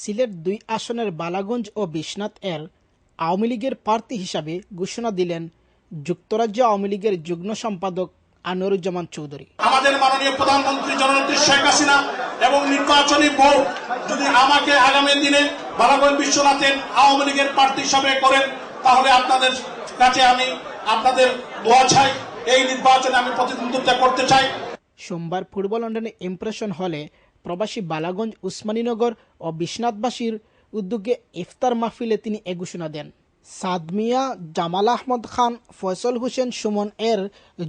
সিলেট দুই আসনের বালাগঞ্জ ও বিশ্বনাথ এর আওয়ামী লীগের প্রার্থী হিসাবে ঘোষণা দিলেন যুক্তরাজ্য আওয়ামী লীগের যুগ্ম সম্পাদক আনোয়ারুজ্জামান চৌধুরী। আমাদের মাননীয় প্রধানমন্ত্রী জননেত্রী শেখ হাসিনা এবং নির্বাচনী বোর্ড যদি আমাকে আগামী দিনে বালাগঞ্জ বিশ্বনাথের আওয়ামী লীগের প্রার্থী হিসাবে করেন তাহলে আপনাদের কাছে আমি আপনাদের দোয়া চাই এই নির্বাচনে আমি প্রতিদ্বন্দ্বিতা করতে চাই। সোমবার পূর্ব লন্ডনে ইমপ্রেশন হলে প্রবাসী বালাগঞ্জ উসমানীনগর ও বিশ্বনাথবাসীর উদ্যোগে ইফতার মাহফিলে তিনি এ ঘোষণা দেন। সাদমিয়া জামাল আহমদ খান, ফয়সল হোসেন সুমন এর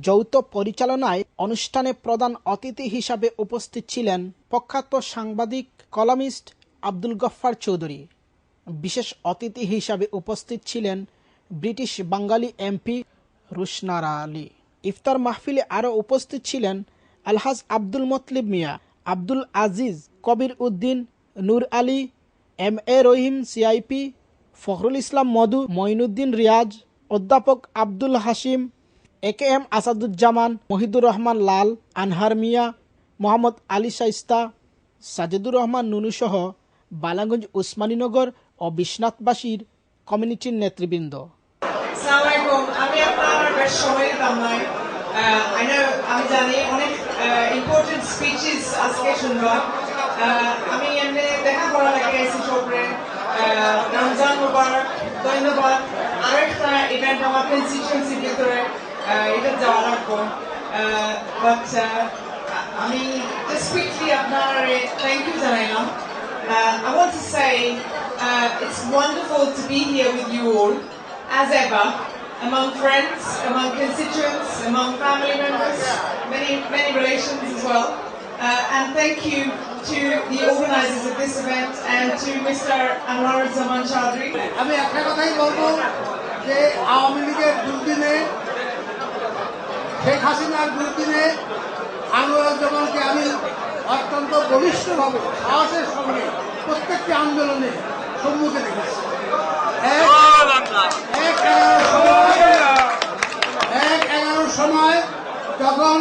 যৌথ পরিচালনায় অনুষ্ঠানে প্রধান অতিথি হিসাবে উপস্থিত ছিলেন প্রখ্যাত সাংবাদিক, কলামিস্ট আব্দুল গফ্ফার চৌধুরী। বিশেষ অতিথি হিসাবে উপস্থিত ছিলেন ব্রিটিশ বাঙালি এমপি রুশনারা আলী। ইফতার মাহফিলে আরও উপস্থিত ছিলেন Alhaj Abdul Matlib Miah Abdul Aziz, Kabir Uddin, Nur Ali M A Rahim CIP Fakhrul Islam Modhu, Moinuddin Riaz, অধ্যাপক Abdul Hashim A K M Asaduzzaman, Mohidur Rahman Lal, Anhar Miah, Mohammad Ali Shaista, Sajedur Rahman নুনুসহ Balaganj Osmaninagar ও বিশ্বনাথবাসীর কমিউনিটির নেতৃবৃন্দ। আমি জানি অনেক important speeches আজকে শুনবো আহ, আমি এমনি দেখা করা লাগে এসি চোপড়ে রমজান মুবারক ধন্যবাদ আরেকটা ইভেন্ট আমার কনস্টিটিউন্সির ভিতরে আহ, এটা যাওয়া লাগবো বাট আমি জাস্ট কুইকলি আপনার thank you জানাইলাম Uh, I want to say uh, it's wonderful to be here with you all, as ever, among friends, among constituents, among family members, Many many relations as well. Uh, and thank you to the organisers of this event and to Mr. Anwar Zaman Chaudhry. আমি একটা কথাই বলব যে আওয়ামী লীগের দুর্দিনে শেখ হাসিনার দুর্দিনে আনোয়ারুজ্জামানকে আমি অত্যন্ত বলিষ্ঠভাবে সাহসের সঙ্গে প্রত্যেকটি আন্দোলনে সম্মুখে সময় এক এগারোর সময় যখন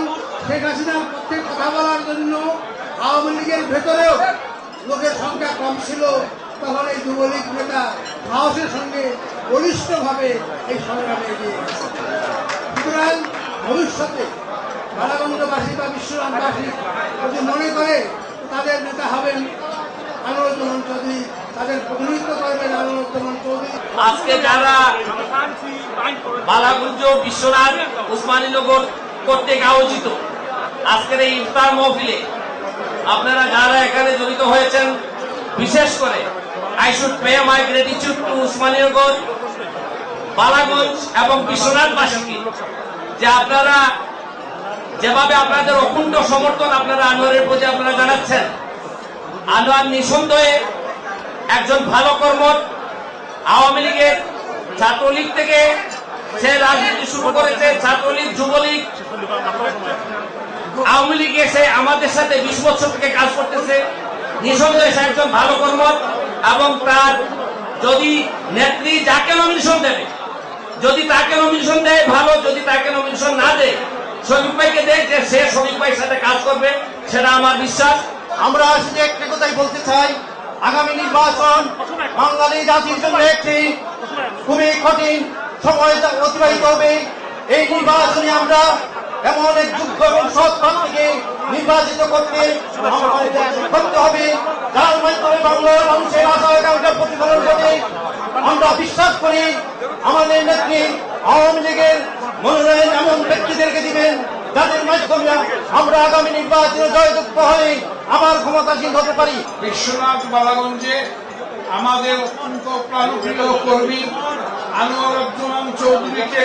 শেখ হাসিনার পক্ষে কথা বলার জন্য আওয়ামী লীগের ভেতরেও লোকের সংখ্যা কম ছিল, তখন এই যুবলীগ নেতা সাহসের সঙ্গে বলিষ্ঠভাবে এই সংগ্রামে এগিয়ে সুতরাং ভবিষ্যতে বালাগঞ্জবাসী বা বিশ্বরামবাসী যদি মনে করে তাদের নেতা হবেন আনোয়ারুজ্জামান চৌধুরী, তাদের প্রতিনিধিত্ব করবেন আনোয়ারুজ্জামান চৌধুরী। আজকে যারা বালাগুঞ্জ বিশ্বনাথ উসমানীনগর কর্তৃক আয়োজিত আজকের এই ইফতার মহফিলে আপনারা যারা এখানে জড়িত হয়েছেন, বিশেষ করে I should pay my gratitude to Osmaninagar Balaganj এবং বিশ্বনাথবাসীকে যে আপনারা যেভাবে আপনাদের অকুণ্ঠ সমর্থন আপনারা আনোয়ারের প্রতি আপনারা জানাচ্ছেন, আনোয়ার নিঃসন্দেহে একজন ভালো কর্মঠ আওয়ামী লীগের ছাত্রলীগ থেকে সে রাজনীতি শুরু করেছে, ছাত্রলীগ, যুবলীগ আওয়ামী লীগ এসে আমাদের সাথে বিশ বছর থেকে কাজ করতেছে। নিঃসন্দেহে সে একজন ভালো কর্মঠ এবং তার যদি নেত্রী যাকে নমিনেশন দেবে, যদি তাকে নমিনেশন দেয় ভালো, যদি তাকে নমিনেশন না দেয়, শফিক ভাইকে দেয় যে সে শফিক ভাইয়ের সাথে কাজ করবে, সেটা আমার বিশ্বাস। আমরা আজকে একটা কথাই বলতে চাই, আগামী নির্বাচন বাঙালি জাতির জন্য একটি খুবই কঠিন সময় অতিবাহিত হবে। এই নির্বাচনে আমরা এমন এক যোগ্য এবং সৎ প্রার্থীকে নির্বাচিত করতে করতে হবে। যার মাধ্যমে বাংলার মানুষের আশা আকাঙ্ক্ষা প্রতিফলন ঘটে। আমরা বিশ্বাস করি আমাদের নেত্রী আওয়ামী লীগের মনোনয়ন এমন ব্যক্তিদেরকে দিবেন যাদের মাধ্যমে আমরা আগামী নির্বাচনে জয়যুক্ত হয়ে আবার ক্ষমতাসীন হতে পারি। বিশ্বনাথ বালাগঞ্জে আমাদের অত্যন্ত প্রাণপ্রিয় কর্মী আনোয়ারুজ্জামান চৌধুরীকে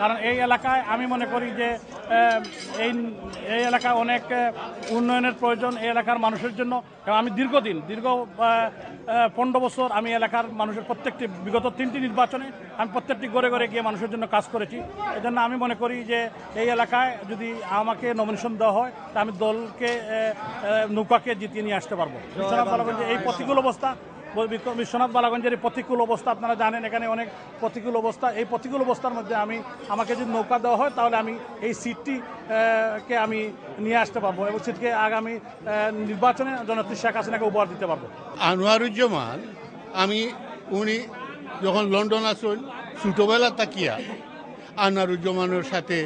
কারণ এই এলাকায় আমি মনে করি যে এই এই এলাকায় অনেক উন্নয়নের প্রয়োজন এই এলাকার মানুষের জন্য। কারণ আমি দীর্ঘদিন, দীর্ঘ পনেরো বছর আমি এলাকার মানুষের প্রত্যেকটি, বিগত তিনটি নির্বাচনে আমি প্রত্যেকটি ঘরে ঘরে গিয়ে মানুষের জন্য কাজ করেছি। এজন্য আমি মনে করি যে, এই এলাকায় যদি আমাকে নমিনেশন দেওয়া হয়, তা আমি দলকে নৌকাকে জিতিয়ে নিয়ে আসতে পারব। এই প্রতিকূল অবস্থা বিশ্বনাথ বালাগঞ্জের প্রতিকূল অবস্থা আপনারা জানেন, এখানে অনেক প্রতিকূল অবস্থা। এই প্রতিকূল অবস্থার মধ্যে আমি, আমাকে যদি নৌকা দেওয়া হয়, তাহলে আমি এই সিটটি কে আমি নিয়ে আসতে পারব এবং সিটকে আগামী নির্বাচনে জনপ্রিয় শেখ হাসিনাকে উপহার দিতে পারব। আনোয়ারুজ্জামান, আমি, উনি যখন লন্ডন আসুন, ছোটোবেলা তাকিয়া আনোয়ারুজ্জামানের সাথে,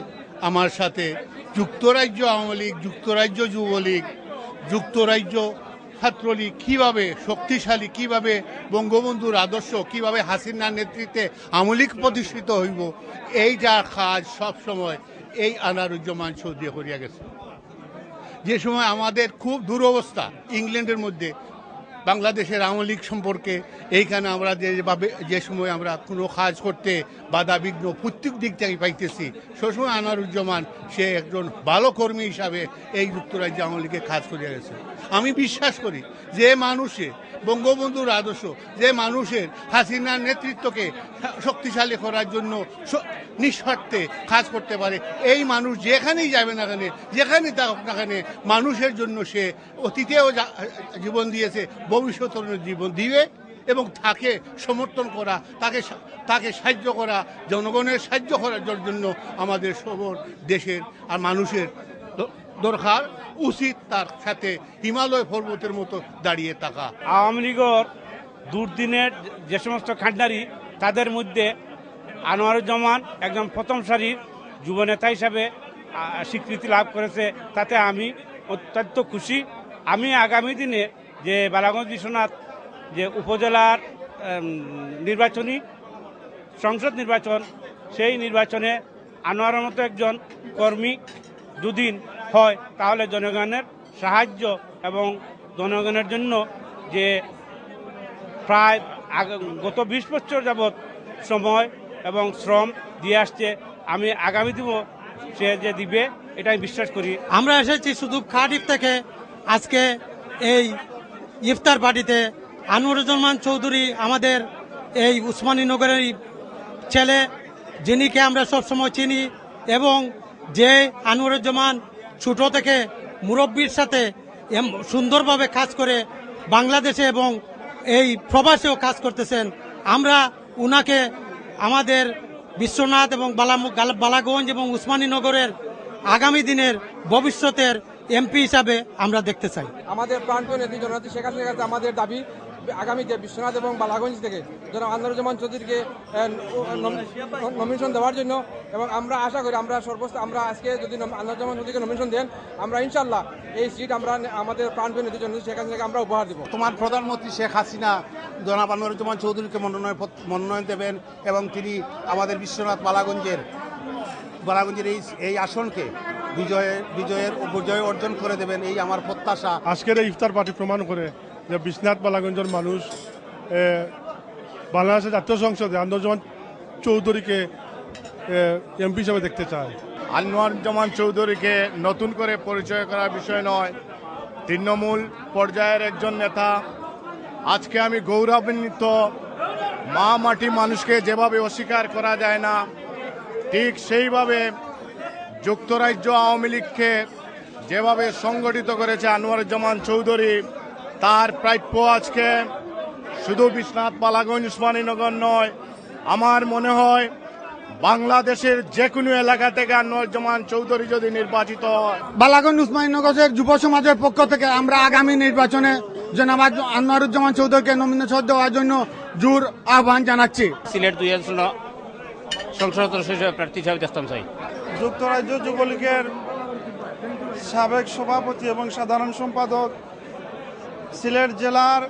আমার সাথে যুক্তরাজ্য আওয়ামী লীগ, যুক্তরাজ্য যুবলীগ, যুক্তরাজ্য ছাত্রলীগ কীভাবে শক্তিশালী, কীভাবে বঙ্গবন্ধুর আদর্শ, কীভাবে হাসিনার নেতৃত্বে আমলিক প্রতিষ্ঠিত হইব এই যা কাজ সব সময় এই আনারুজ্জামান সৌদি করিয়া গেছে। যে সময় আমাদের খুব দুরবস্থা ইংল্যান্ডের মধ্যে বাংলাদেশের আওয়ামী লীগ সম্পর্কে এইখানে আমরা যেভাবে, যে সময় আমরা কোনো কাজ করতে বাধা বিঘ্ন প্রত্যেক দিক থেকে পাইতেছি সবসময় আনারুজ্জামান, সে একজন ভালো কর্মী হিসাবে এই যুক্তরাজ্যে আওয়ামী লীগে কাজ করে গেছে। আমি বিশ্বাস করি যে মানুষে, বঙ্গবন্ধুর আদর্শ, যে মানুষের হাসিনার নেতৃত্বকে শক্তিশালী করার জন্য নিঃস্বার্থে কাজ করতে পারে, এই মানুষ যেখানেই যাবে না কেন, যেখানেই থাকুক না কেন, মানুষের জন্য সে অতীতেও জীবন দিয়েছে ভবিষ্যতেও জীবন দিবে এবং তাকে সমর্থন করা, তাকে তাকে সাহায্য করা, জনগণের সাহায্য করার জন্য আমাদের সবর দেশের আর মানুষের দরকার উচিত তার সাথে হিমালয় পর্বতের মতো দাঁড়িয়ে থাকা। আওয়ামী লীগের দুর্দিনের যে সমস্ত খান্ডারি তাদের মধ্যে আনোয়ারুজ্জামান একজন প্রথম সারির যুবনেতা হিসাবে স্বীকৃতি লাভ করেছে। তাতে আমি অত্যন্ত খুশি। আমি আগামী দিনে যে বালাগঞ্জ বিশ্বনাথ যে উপজেলার নির্বাচনী, সংসদ নির্বাচন, সেই নির্বাচনে আনোয়ারের মতো একজন কর্মী দুদিন হয়, তাহলে জনগণের সাহায্য এবং জনগণের জন্য যে প্রায় গত বিশ বছর যাবৎ সময় এবং শ্রম দিয়ে আসছে, আমি আগামী দিব সে যে দিবে, এটাই বিশ্বাস করি। আমরা এসেছি শুধু খাটিপ থেকে। আজকে এই ইফতার পার্টিতে আনোয়ারুজ্জামান চৌধুরী, আমাদের এই উসমানীনগরের ছেলে, যিনিকে আমরা সবসময় চিনি, এবং যে আনোয়ারুজ্জামান ছোটো থেকে মুরব্বীর সাথে সুন্দরভাবে কাজ করে বাংলাদেশে এবং এই প্রবাসেও কাজ করতেছেন, আমরা উনাকে আমাদের বিশ্বনাথ এবং বালাগঞ্জ এবং উসমানীনগরের আগামী দিনের ভবিষ্যতের এমপি হিসাবে আমরা দেখতে চাই। আমাদের প্রান্তীয় নেত্রী জননেত্রী শেখ হাসিনার কাছে আমাদের দাবি আগামীতে বিশ্বনাথ এবং বালাগঞ্জ থেকে যেন আন্দরুজ্জামান চৌধুরীকে নমিনেশন দেওয়ার জন্য এবং আমরা আশা করি আমরা সর্বোচ্চ আমরা আজকে যদি আন্দরুজ্জামান চৌধুরীকে নমিনেশন দেন আমরা ইনশাল্লাহ এই সিট আমরা আমাদের প্রান্তীয় নেত্রী জননেত্রী শেখ হাসিনাকে আমরা উপহার দেবো। তোমার প্রধানমন্ত্রী শেখ হাসিনা জনাব আনোয়ারুজ্জামান চৌধুরীকে মনোনয়ন মনোনয়ন দেবেন এবং তিনি আমাদের বিশ্বনাথ বালাগঞ্জের বালাগঞ্জের এই এই আসনকে বিজয়ের বিজয়ের বিজয় অর্জন করে দেবেন এই আমার প্রত্যাশা। আজকের এই ইফতার পার্টি প্রমাণ করে যে বিশ্বনাথ বালাগঞ্জের মানুষ বাংলাদেশের জাতীয় সংসদে আন্দোলন চৌধুরীকে এমপি হিসেবে দেখতে চায়। আনোয়ারুজ্জামান চৌধুরীকে নতুন করে পরিচয় করার বিষয় নয় তৃণমূল পর্যায়ের একজন নেতা। আজকে আমি গৌরবান্বিত মা মাটি মানুষকে যেভাবে অস্বীকার করা যায় না ঠিক সেইভাবে যুক্তরাজ্য আওয়ামী লীগকে যেভাবে সংগঠিত করেছে আনোয়ারুজ্জামান চৌধুরী তার প্রাপ্য আজকে শুধু বিশ্বনাথ পালাগঞ্জ উসমানীনগর নয় আমার মনে হয় বাংলাদেশের যে কোনো এলাকা থেকে আনোয়ারুজ্জামান চৌধুরী যদি নির্বাচিত হয়। বালাগঞ্জ উসমানীনগরের যুব সমাজের পক্ষ থেকে আমরা আগামী নির্বাচনে জনাব আনোয়ারুজ্জামান চৌধুরীকে নমিনেশন দেওয়ার জন্য জোর আহ্বান জানাচ্ছি। সিলেট দুই সংসদ সদস্য প্রার্থী হিসাবে দেখতাম চাই যুক্তরাজ্য যুবলীগের সাবেক সভাপতি এবং সাধারণ সম্পাদক, সিলেট জেলার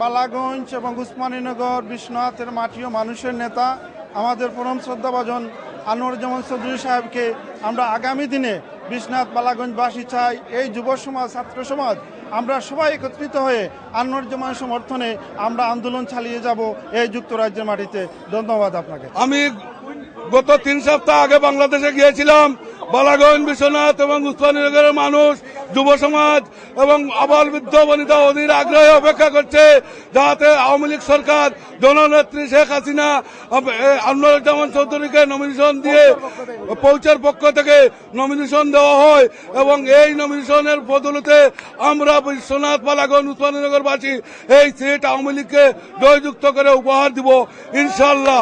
বালাগঞ্জ এবং উসমানীনগর বিশ্বনাথের মাটি ও মানুষের নেতা, আমাদের পরম শ্রদ্ধাভাজন আনোয়ারুজ্জামান চৌধুরী সাহেবকে আমরা আগামী দিনে বিশ্বনাথ বালাগঞ্জবাসী চাই। এই যুব সমাজ, ছাত্র সমাজ, আমরা সবাই একত্রিত হয়ে আনোয়ারুজ্জামান সমর্থনে আমরা আন্দোলন চালিয়ে যাব এই যুক্তরাজ্যের মাটিতে। ধন্যবাদ আপনাকে। আমি গত তিন সপ্তাহ আগে বাংলাদেশে গিয়েছিলাম। বালাগঞ্জ, বিশ্বনাথ এবং উসমানীনগরের মানুষ, যুব সমাজ এবং আবাল বৃদ্ধ বনিতা অধীর আগ্রহে অপেক্ষা করছে যাতে আওয়ামী লীগ সরকার জননেত্রী শেখ হাসিনা আনোয়ারুজ্জামান চৌধুরীকে নমিনেশন দিয়ে পৌঁছার পক্ষ থেকে নমিনেশন দেওয়া হয় এবং এই নমিনেশনের বদলতে আমরা বিশ্বনাথ পালাগন উসমানীনগরবাসী এই সিট আওয়ামী লীগকে জয়যুক্ত করে উপহার দিব। ইনশাল্লাহ